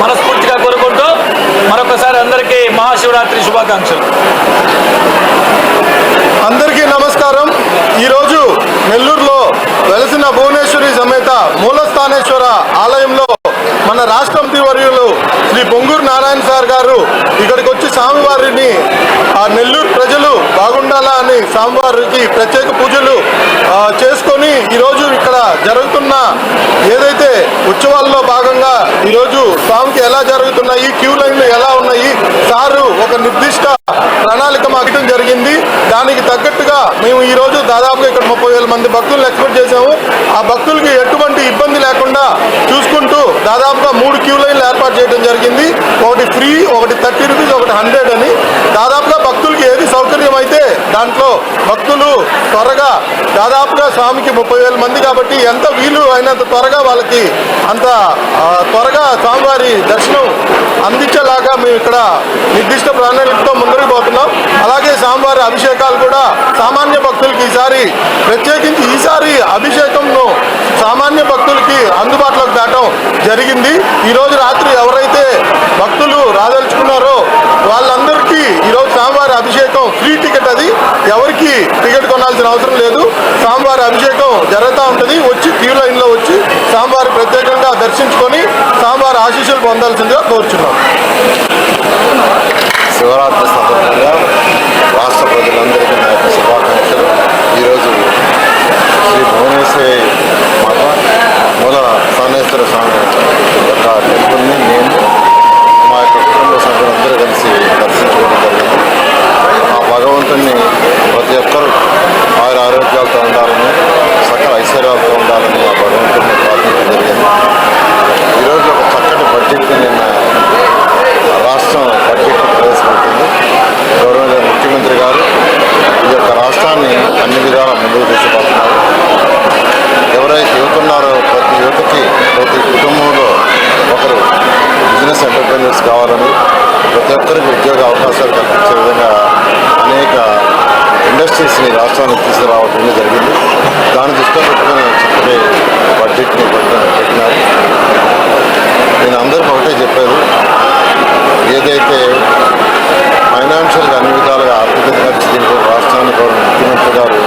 మనస్ఫూర్తిగా కోరుకుంటూ మరొకసారి అందరికీ మహాశివరాత్రి శుభాకాంక్షలు. అందరికీ నమస్కారం. ఈరోజు నెల్లూరులో వెలసిన భువనేశ్వరి సమేత మూలస్థానేశ్వర ఆలయంలో మన రాష్ట్ర మంత్రి వర్యులు శ్రీ బొంగూరు నారాయణ సార్ గారు ఇక్కడికి వచ్చి స్వామివారిని ఆ నెల్లూరు ప్రజలు బాగుండాలా అని స్వామివారికి ప్రత్యేక పూజలు చేసుకొని ఈరోజు ఇక్కడ జరుగుతున్న ఏదైతే ఉత్సవాల్లో ఈరోజు స్వామికి ఎలా జరుగుతున్నాయి క్యూ లైన్లు ఎలా ఉన్నాయి సారు ఒక నిర్దిష్ట ప్రణాళిక మాకటం జరిగింది. దానికి తగ్గట్టుగా మేము ఈ రోజు దాదాపుగా ఇక్కడ ముప్పై వేల మంది భక్తులను ఎక్స్పెక్ట్ చేశాము. ఆ భక్తులకి ఎటువంటి ఇబ్బంది లేకుండా చూసుకుంటూ దాదాపుగా మూడు క్యూ లైన్లు ఏర్పాటు చేయడం జరిగింది. ఒకటి ఫ్రీ ఒకటి థర్టీ రూపీస్ ఒకటి హండ్రెడ్ అని. దాదాపుగా స్వామికి ఏది సౌకర్యం అయితే దాంట్లో భక్తులు త్వరగా దాదాపుగా స్వామికి ముప్పై వేల మంది కాబట్టి ఎంత వీలు అయినంత త్వరగా వాళ్ళకి అంత త్వరగా స్వామివారి దర్శనం అందించేలాగా మేము ఇక్కడ నిర్దిష్ట ప్రణాళికతో ముందుకు పోతున్నాం. అలాగే స్వామివారి అభిషేకాలు కూడా సామాన్య భక్తులకి ఈసారి ప్రత్యేకించి ఈసారి అభిషేకంను సామాన్య భక్తులకి అందుబాటులోకి తేవడం జరిగింది. ఈరోజు రాత్రి ఎవరైతే భక్తులు రాదలుచుకున్నారో వాళ్ళందరికీ ఈరోజు స్వామివారి అభిషేకం ఉంటుంది. ఎవరికి టికెట్ కొనాల్సిన అవసరం లేదు. స్వామివారి అభిషేకం జరుగుతూ ఉంటుంది. వచ్చి క్యూ లైన్లో వచ్చి స్వామివారి ప్రత్యేకంగా దర్శించుకొని స్వామివారి ఆశీస్సులు పొందాల్సిందిగా కోరుచున్నాం. శివరాత్రి సందర్భంగా సక్సెస్ కావాలని ప్రతి ఒక్కరికి ఉద్యోగ అవకాశాలు కల్పించే విధంగా అనేక ఇండస్ట్రీస్ని రాష్ట్రానికి తీసుకురావడం జరిగింది. దాని దృష్టిలో పెట్టుకుని చెప్పే బడ్జెట్ని పెట్టినారు. నేను అందరికీ ఒకటే చెప్పారు ఏదైతే ఫైనాన్షియల్గా అన్ని విధాలుగా ఆర్థికంగా దీంట్లో రాష్ట్రానికి ముఖ్యమంత్రి గారు